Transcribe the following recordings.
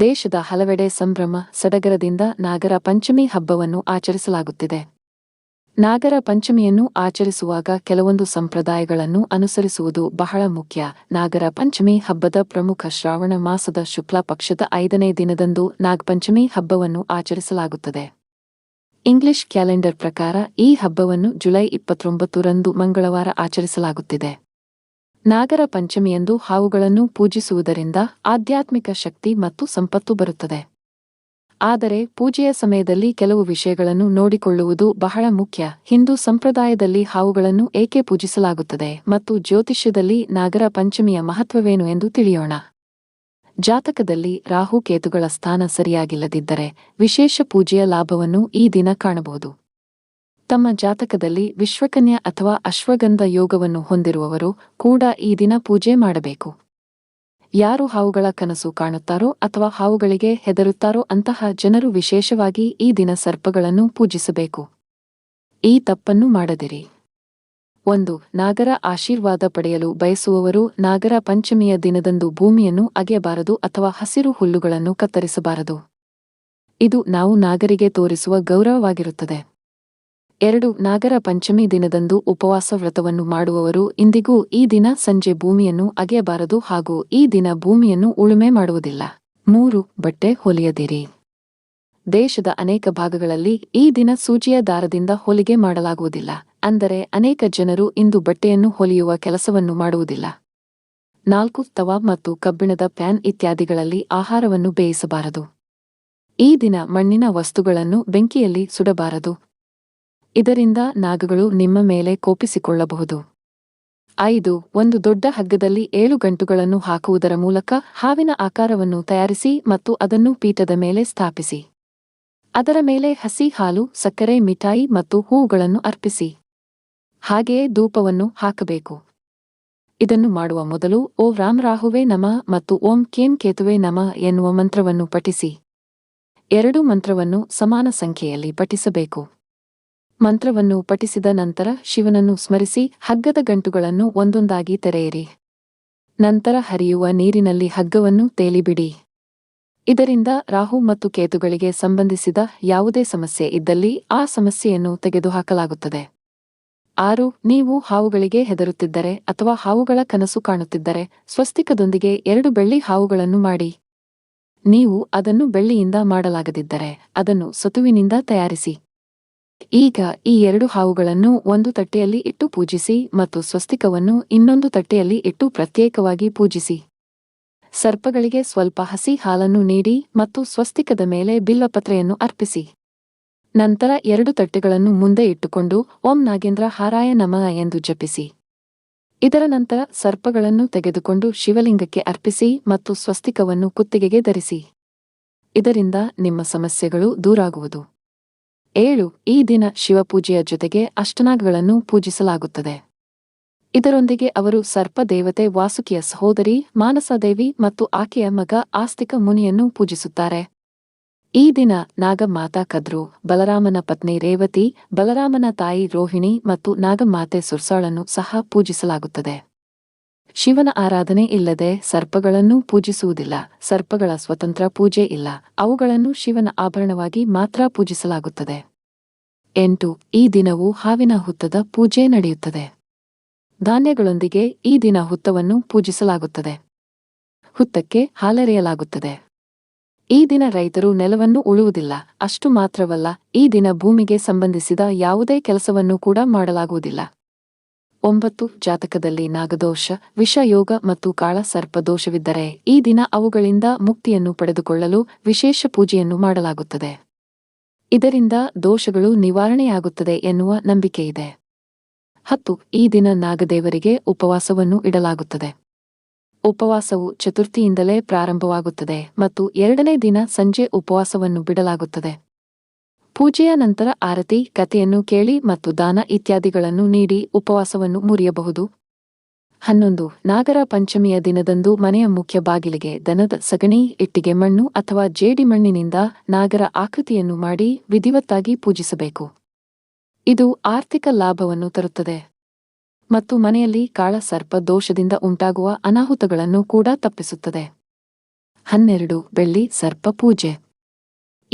ದೇಶದ ಹಲವೆಡೆ ಸಂಭ್ರಮ, ಸಡಗರದಿಂದ ನಾಗರ ಪಂಚಮಿ ಹಬ್ಬವನ್ನು ಆಚರಿಸಲಾಗುತ್ತಿದೆ. ನಾಗರ ಪಂಚಮಿಯನ್ನು ಆಚರಿಸುವಾಗ ಕೆಲವೊಂದು ಸಂಪ್ರದಾಯಗಳನ್ನು ಅನುಸರಿಸುವುದು ಬಹಳ ಮುಖ್ಯ. ನಾಗರ ಪಂಚಮಿ ಹಬ್ಬದ ಪ್ರಮುಖ ಶ್ರಾವಣ ಮಾಸದ ಶುಕ್ಲ ಪಕ್ಷದ ಐದನೇ ದಿನದಂದು ನಾಗಪಂಚಮಿ ಹಬ್ಬವನ್ನು ಆಚರಿಸಲಾಗುತ್ತದೆ. ಇಂಗ್ಲಿಷ್ ಕ್ಯಾಲೆಂಡರ್ ಪ್ರಕಾರ ಈ ಹಬ್ಬವನ್ನು ಜುಲೈ ಇಪ್ಪತ್ತೊಂಬತ್ತರಂದು ಮಂಗಳವಾರ ಆಚರಿಸಲಾಗುತ್ತಿದೆ. ನಾಗರ ಪಂಚಮಿಯಂದು ಹಾವುಗಳನ್ನು ಪೂಜಿಸುವುದರಿಂದ ಆಧ್ಯಾತ್ಮಿಕ ಶಕ್ತಿ ಮತ್ತು ಸಂಪತ್ತು ಬರುತ್ತದೆ. ಆದರೆ ಪೂಜೆಯ ಸಮಯದಲ್ಲಿ ಕೆಲವು ವಿಷಯಗಳನ್ನು ನೋಡಿಕೊಳ್ಳುವುದು ಬಹಳ ಮುಖ್ಯ. ಹಿಂದೂ ಸಂಪ್ರದಾಯದಲ್ಲಿ ಹಾವುಗಳನ್ನು ಏಕೆ ಪೂಜಿಸಲಾಗುತ್ತದೆ ಮತ್ತು ಜ್ಯೋತಿಷ್ಯದಲ್ಲಿ ನಾಗರ ಪಂಚಮಿಯ ಮಹತ್ವವೇನು ಎಂದು ತಿಳಿಯೋಣ. ಜಾತಕದಲ್ಲಿ ರಾಹು ಕೇತುಗಳ ಸ್ಥಾನ ಸರಿಯಾಗಿಲ್ಲದಿದ್ದರೆ ವಿಶೇಷ ಪೂಜೆಯ ಲಾಭವನ್ನು ಈ ದಿನ ಕಾಣಬಹುದು. ತಮ್ಮ ಜಾತಕದಲ್ಲಿ ವಿಶ್ವಕನ್ಯಾ ಅಥವಾ ಅಶ್ವಗಂಧ ಯೋಗವನ್ನು ಹೊಂದಿರುವವರು ಕೂಡ ಈ ದಿನ ಪೂಜೆ ಮಾಡಬೇಕು. ಯಾರು ಹಾವುಗಳ ಕನಸು ಕಾಣುತ್ತಾರೋ ಅಥವಾ ಹಾವುಗಳಿಗೆ ಹೆದರುತ್ತಾರೋ ಅಂತಹ ಜನರು ವಿಶೇಷವಾಗಿ ಈ ದಿನ ಸರ್ಪಗಳನ್ನು ಪೂಜಿಸಬೇಕು. ಈ ತಪ್ಪನ್ನು ಮಾಡದಿರಿ. ಒಂದು, ನಾಗರ ಆಶೀರ್ವಾದ ಪಡೆಯಲು ಬಯಸುವವರು ನಾಗರ ಪಂಚಮಿಯ ದಿನದಂದು ಭೂಮಿಯನ್ನು ಅಗೆಯಬಾರದು ಅಥವಾ ಹಸಿರು ಹುಲ್ಲುಗಳನ್ನು ಕತ್ತರಿಸಬಾರದು. ಇದು ನಾವು ನಾಗರಿಗೆ ತೋರಿಸುವ ಗೌರವವಾಗಿರುತ್ತದೆ. ಎರಡು ನಾಗರ ಪಂಚಮಿ ದಿನದಂದು ಉಪವಾಸ ವ್ರತವನ್ನು ಮಾಡುವವರು ಇಂದಿಗೂ ಈ ದಿನ ಸಂಜೆ ಭೂಮಿಯನ್ನು ಅಗೆಯಬಾರದು ಹಾಗೂ ಈ ದಿನ ಭೂಮಿಯನ್ನು ಉಳುಮೆ ಮಾಡುವುದಿಲ್ಲ. ಮೂರು, ಬಟ್ಟೆ ಹೊಲಿಯದಿರಿ. ದೇಶದ ಅನೇಕ ಭಾಗಗಳಲ್ಲಿ ಈ ದಿನ ಸೂಜಿಯ ದಾರದಿಂದ ಹೊಲಿಗೆ ಮಾಡಲಾಗುವುದಿಲ್ಲ. ಅಂದರೆ ಅನೇಕ ಜನರು ಇಂದು ಬಟ್ಟೆಯನ್ನು ಹೊಲಿಯುವ ಕೆಲಸವನ್ನು ಮಾಡುವುದಿಲ್ಲ. ನಾಲ್ಕು, ತವಾ ಮತ್ತು ಕಬ್ಬಿಣದ ಪ್ಯಾನ್ ಇತ್ಯಾದಿಗಳಲ್ಲಿ ಆಹಾರವನ್ನು ಬೇಯಿಸಬಾರದು. ಈ ದಿನ ಮಣ್ಣಿನ ವಸ್ತುಗಳನ್ನು ಬೆಂಕಿಯಲ್ಲಿ ಸುಡಬಾರದು. ಇದರಿಂದ ನಾಗಗಳು ನಿಮ್ಮ ಮೇಲೆ ಕೋಪಿಸಿಕೊಳ್ಳಬಹುದು. ಐದು, ಒಂದು ದೊಡ್ಡ ಹಗ್ಗದಲ್ಲಿ ಏಳು ಗಂಟುಗಳನ್ನು ಹಾಕುವುದರ ಮೂಲಕ ಹಾವಿನ ಆಕಾರವನ್ನು ತಯಾರಿಸಿ ಮತ್ತು ಅದನ್ನು ಪೀಠದ ಮೇಲೆ ಸ್ಥಾಪಿಸಿ. ಅದರ ಮೇಲೆ ಹಸಿ ಹಾಲು, ಸಕ್ಕರೆ, ಮಿಠಾಯಿ ಮತ್ತು ಹೂವುಗಳನ್ನು ಅರ್ಪಿಸಿ. ಹಾಗೆಯೇ ಧೂಪವನ್ನು ಹಾಕಬೇಕು. ಇದನ್ನು ಮಾಡುವ ಮೊದಲು, ಓ ರಾಮ್ ರಾಹುವೆ ನಮ ಮತ್ತು ಓಂ ಕೇಂ ಕೇತುವೆ ನಮ ಎನ್ನುವ ಮಂತ್ರವನ್ನು ಪಠಿಸಿ. ಎರಡು ಮಂತ್ರವನ್ನು ಸಮಾನ ಸಂಖ್ಯೆಯಲ್ಲಿ ಪಠಿಸಬೇಕು. ಮಂತ್ರವನ್ನು ಪಠಿಸಿದ ನಂತರ ಶಿವನನ್ನು ಸ್ಮರಿಸಿ ಹಗ್ಗದ ಗಂಟುಗಳನ್ನು ಒಂದೊಂದಾಗಿ ತೆರೆಯಿರಿ. ನಂತರ ಹರಿಯುವ ನೀರಿನಲ್ಲಿ ಹಗ್ಗವನ್ನು ತೇಲಿಬಿಡಿ. ಇದರಿಂದ ರಾಹು ಮತ್ತು ಕೇತುಗಳಿಗೆ ಸಂಬಂಧಿಸಿದ ಯಾವುದೇ ಸಮಸ್ಯೆ ಇದ್ದಲ್ಲಿ ಆ ಸಮಸ್ಯೆಯನ್ನು ತೆಗೆದುಹಾಕಲಾಗುತ್ತದೆ. ಆರು, ನೀವು ಹಾವುಗಳಿಗೆ ಹೆದರುತ್ತಿದ್ದರೆ ಅಥವಾ ಹಾವುಗಳ ಕನಸು ಕಾಣುತ್ತಿದ್ದರೆ ಸ್ವಸ್ತಿಕದೊಂದಿಗೆ ಎರಡು ಬೆಳ್ಳಿ ಹಾವುಗಳನ್ನು ಮಾಡಿ. ನೀವು ಅದನ್ನು ಬೆಳ್ಳಿಯಿಂದ ಮಾಡಲಾಗದಿದ್ದರೆ ಅದನ್ನು ಸತುವಿನಿಂದ ತಯಾರಿಸಿ. ಈಗ ಈ ಎರಡು ಹಾವುಗಳನ್ನು ಒಂದು ತಟ್ಟೆಯಲ್ಲಿ ಇಟ್ಟು ಪೂಜಿಸಿ ಮತ್ತು ಸ್ವಸ್ತಿಕವನ್ನು ಇನ್ನೊಂದು ತಟ್ಟೆಯಲ್ಲಿ ಇಟ್ಟು ಪ್ರತ್ಯೇಕವಾಗಿ ಪೂಜಿಸಿ. ಸರ್ಪಗಳಿಗೆ ಸ್ವಲ್ಪ ಹಸಿ ಹಾಲನ್ನು ನೀಡಿ ಮತ್ತು ಸ್ವಸ್ತಿಕದ ಮೇಲೆ ಬಿಲ್ವಪತ್ರೆಯನ್ನು ಅರ್ಪಿಸಿ. ನಂತರ ಎರಡು ತಟ್ಟೆಗಳನ್ನು ಮುಂದೆ ಇಟ್ಟುಕೊಂಡು ಓಂ ನಾಗೇಂದ್ರ ಹಾರಾಯ ನಮಃ ಎಂದು ಜಪಿಸಿ. ಇದರ ನಂತರ ಸರ್ಪಗಳನ್ನು ತೆಗೆದುಕೊಂಡು ಶಿವಲಿಂಗಕ್ಕೆ ಅರ್ಪಿಸಿ ಮತ್ತು ಸ್ವಸ್ತಿಕವನ್ನು ಕುತ್ತಿಗೆಗೆ ಧರಿಸಿ. ಇದರಿಂದ ನಿಮ್ಮ ಸಮಸ್ಯೆಗಳು ದೂರಾಗುವುದು. ಏಳು, ಈ ದಿನ ಶಿವಪೂಜೆಯ ಜೊತೆಗೆ ಅಷ್ಟನಾಗಗಳನ್ನು ಪೂಜಿಸಲಾಗುತ್ತದೆ. ಇದರೊಂದಿಗೆ ಅವರು ಸರ್ಪ ದೇವತೆ ವಾಸುಕಿಯ ಸಹೋದರಿ, ಮಾನಸದೇವಿ ಮತ್ತು ಆಕೆಯ ಮಗ ಆಸ್ತಿಕ ಮುನಿಯನ್ನು ಪೂಜಿಸುತ್ತಾರೆ. ಈ ದಿನ ನಾಗಮಾತಾ ಕದ್ರು, ಬಲರಾಮನ ಪತ್ನಿ ರೇವತಿ, ಬಲರಾಮನ ತಾಯಿ ರೋಹಿಣಿ ಮತ್ತು ನಾಗಮಾತೆ ಸುರ್ಸಾಳನ್ನು ಸಹ ಪೂಜಿಸಲಾಗುತ್ತದೆ. ಶಿವನ ಆರಾಧನೆ ಇಲ್ಲದೆ ಸರ್ಪಗಳನ್ನು ಪೂಜಿಸುವುದಿಲ್ಲ, ಸರ್ಪಗಳ ಸ್ವತಂತ್ರ ಪೂಜೆ ಇಲ್ಲ, ಅವುಗಳನ್ನು ಶಿವನ ಆಭರಣವಾಗಿ ಮಾತ್ರ ಪೂಜಿಸಲಾಗುತ್ತದೆ. ಎಂಟು, ಈ ದಿನವು ಹಾವಿನ ಹುತ್ತದ ಪೂಜೆ ನಡೆಯುತ್ತದೆ. ಧಾನ್ಯಗಳೊಂದಿಗೆ ಈ ದಿನ ಹುತ್ತವನ್ನು ಪೂಜಿಸಲಾಗುತ್ತದೆ. ಹುತ್ತಕ್ಕೆ ಹಾಲೆರೆಯಲಾಗುತ್ತದೆ. ಈ ದಿನ ರೈತರು ನೆಲವನ್ನು ಉಳುವುದಿಲ್ಲ, ಅಷ್ಟು ಮಾತ್ರವಲ್ಲ, ಈ ದಿನ ಭೂಮಿಗೆ ಸಂಬಂಧಿಸಿದ ಯಾವುದೇ ಕೆಲಸವನ್ನು ಕೂಡ ಮಾಡಲಾಗುವುದಿಲ್ಲ. ಒಂಬತ್ತು ಜಾತಕದಲ್ಲಿ ನಾಗದೋಷ, ವಿಷಯೋಗ ಮತ್ತು ಕಾಳ ಸರ್ಪ ದೋಷವಿದ್ದರೆ ಈ ದಿನ ಅವುಗಳಿಂದ ಮುಕ್ತಿಯನ್ನು ಪಡೆದುಕೊಳ್ಳಲು ವಿಶೇಷ ಪೂಜೆಯನ್ನು ಮಾಡಲಾಗುತ್ತದೆ. ಇದರಿಂದ ದೋಷಗಳು ನಿವಾರಣೆಯಾಗುತ್ತದೆ ಎನ್ನುವ ನಂಬಿಕೆಯಿದೆ. ಹತ್ತು, ಈ ದಿನ ನಾಗದೇವರಿಗೆ ಉಪವಾಸವನ್ನು ಇಡಲಾಗುತ್ತದೆ. ಉಪವಾಸವು ಚತುರ್ಥಿಯಿಂದಲೇ ಪ್ರಾರಂಭವಾಗುತ್ತದೆ ಮತ್ತು ಎರಡನೇ ದಿನ ಸಂಜೆ ಉಪವಾಸವನ್ನು ಬಿಡಲಾಗುತ್ತದೆ. ಪೂಜೆಯ ನಂತರ ಆರತಿ, ಕಥೆಯನ್ನು ಕೇಳಿ ಮತ್ತು ದಾನ ಇತ್ಯಾದಿಗಳನ್ನು ನೀಡಿ ಉಪವಾಸವನ್ನು ಮುರಿಯಬಹುದು. ಹನ್ನೊಂದು, ನಾಗರ ಪಂಚಮಿಯ ದಿನದಂದು ಮನೆಯ ಮುಖ್ಯ ಬಾಗಿಲಿಗೆ ದನದ ಸಗಣಿ, ಇಟ್ಟಿಗೆ ಮಣ್ಣು ಅಥವಾ ಜೇಡಿಮಣ್ಣಿನಿಂದ ನಾಗರ ಆಕೃತಿಯನ್ನು ಮಾಡಿ ವಿಧಿವತ್ತಾಗಿ ಪೂಜಿಸಬೇಕು. ಇದು ಆರ್ಥಿಕ ಲಾಭವನ್ನು ತರುತ್ತದೆ. ಮತ್ತು ಮನೆಯಲ್ಲಿ ಕಾಳ ಸರ್ಪ ದೋಷದಿಂದ ಉಂಟಾಗುವ ಅನಾಹುತಗಳನ್ನು ಕೂಡ ತಪ್ಪಿಸುತ್ತದೆ. ಹನ್ನೆರಡು, ಬೆಳ್ಳಿ ಸರ್ಪ ಪೂಜೆ.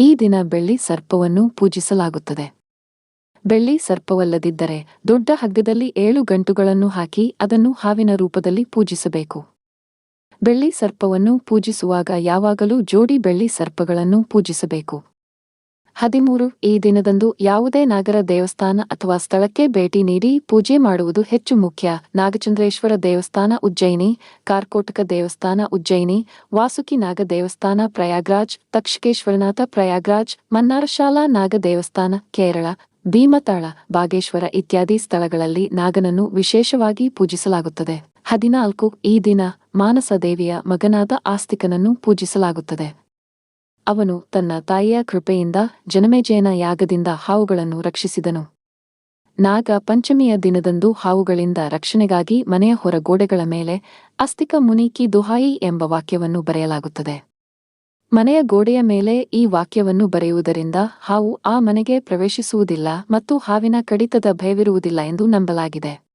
ಈ ದಿನ ಬೆಳ್ಳಿ ಸರ್ಪವನ್ನು ಪೂಜಿಸಲಾಗುತ್ತದೆ. ಬೆಳ್ಳಿ ಸರ್ಪವಲ್ಲದಿದ್ದರೆ ದೊಡ್ಡ ಹಗ್ಗದಲ್ಲಿ ಏಳು ಗಂಟುಗಳನ್ನು ಹಾಕಿ ಅದನ್ನು ಹಾವಿನ ರೂಪದಲ್ಲಿ ಪೂಜಿಸಬೇಕು. ಬೆಳ್ಳಿ ಸರ್ಪವನ್ನು ಪೂಜಿಸುವಾಗ ಯಾವಾಗಲೂ ಜೋಡಿ ಬೆಳ್ಳಿ ಸರ್ಪಗಳನ್ನು ಪೂಜಿಸಬೇಕು. ಹದಿಮೂರು, ಈ ದಿನದಂದು ಯಾವುದೇ ನಾಗರ ದೇವಸ್ಥಾನ ಅಥವಾ ಸ್ಥಳಕ್ಕೆ ಭೇಟಿ ನೀಡಿ ಪೂಜೆ ಮಾಡುವುದು ಹೆಚ್ಚು ಮುಖ್ಯ. ನಾಗಚಂದ್ರೇಶ್ವರ ದೇವಸ್ಥಾನ ಉಜ್ಜಯಿನಿ, ಕಾರ್ಕೋಟಕ ದೇವಸ್ಥಾನ ಉಜ್ಜಯಿನಿ, ವಾಸುಕಿ ನಾಗ ದೇವಸ್ಥಾನ ಪ್ರಯಾಗ್ರಾಜ್, ತಕ್ಷಕೇಶ್ವರನಾಥ ಪ್ರಯಾಗ್ರಾಜ್, ಮನ್ನಾರಶಾಲಾ ನಾಗ ದೇವಸ್ಥಾನ, ಕೇರಳ, ಭೀಮತಾಳ, ಬಾಗೇಶ್ವರ ಇತ್ಯಾದಿ ಸ್ಥಳಗಳಲ್ಲಿ ನಾಗನನ್ನು ವಿಶೇಷವಾಗಿ ಪೂಜಿಸಲಾಗುತ್ತದೆ. ಹದಿನಾಲ್ಕು, ಈ ದಿನ ಮಾನಸ ದೇವಿಯ ಮಗನಾದ ಆಸ್ತಿಕನನ್ನು ಪೂಜಿಸಲಾಗುತ್ತದೆ. ಅವನು ತನ್ನ ತಾಯಿಯ ಕೃಪೆಯಿಂದ ಜನಮೇಜಯನ ಯಾಗದಿಂದ ಹಾವುಗಳನ್ನು ರಕ್ಷಿಸಿದನು. ನಾಗ ಪಂಚಮಿಯ ದಿನದಂದು ಹಾವುಗಳಿಂದ ರಕ್ಷಣೆಗಾಗಿ ಮನೆಯ ಹೊರಗೋಡೆಗಳ ಮೇಲೆ ಅಸ್ತಿಕ ಮುನಿಕಿ ದುಹಾಯಿ ಎಂಬ ವಾಕ್ಯವನ್ನು ಬರೆಯಲಾಗುತ್ತದೆ. ಮನೆಯ ಗೋಡೆಯ ಮೇಲೆ ಈ ವಾಕ್ಯವನ್ನು ಬರೆಯುವುದರಿಂದ ಹಾವು ಆ ಮನೆಗೆ ಪ್ರವೇಶಿಸುವುದಿಲ್ಲ ಮತ್ತು ಹಾವಿನ ಕಡಿತದ ಭಯವಿರುವುದಿಲ್ಲ ಎಂದು ನಂಬಲಾಗಿದೆ.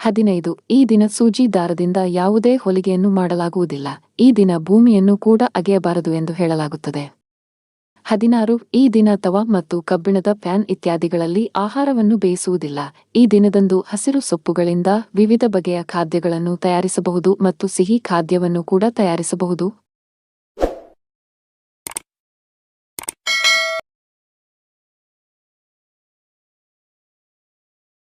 ಹದಿನೈದು. ಈ ದಿನ ಸೂಜಿ ದಾರದಿಂದ ಯಾವುದೇ ಹೊಲಿಗೆಯನ್ನು ಮಾಡಲಾಗುವುದಿಲ್ಲ. ಈ ದಿನ ಭೂಮಿಯನ್ನು ಕೂಡ ಅಗೆಯಬಾರದು ಎಂದು ಹೇಳಲಾಗುತ್ತದೆ. ಹದಿನಾರು. ಈ ದಿನ ತವ ಮತ್ತು ಕಬ್ಬಿಣದ ಪ್ಯಾನ್ ಇತ್ಯಾದಿಗಳಲ್ಲಿ ಆಹಾರವನ್ನು ಬೇಯಿಸುವುದಿಲ್ಲ. ಈ ದಿನದಂದು ಹಸಿರು ಸೊಪ್ಪುಗಳಿಂದ ವಿವಿಧ ಬಗೆಯ ಖಾದ್ಯಗಳನ್ನು ತಯಾರಿಸಬಹುದು ಮತ್ತು ಸಿಹಿ ಖಾದ್ಯವನ್ನು ಕೂಡ ತಯಾರಿಸಬಹುದು.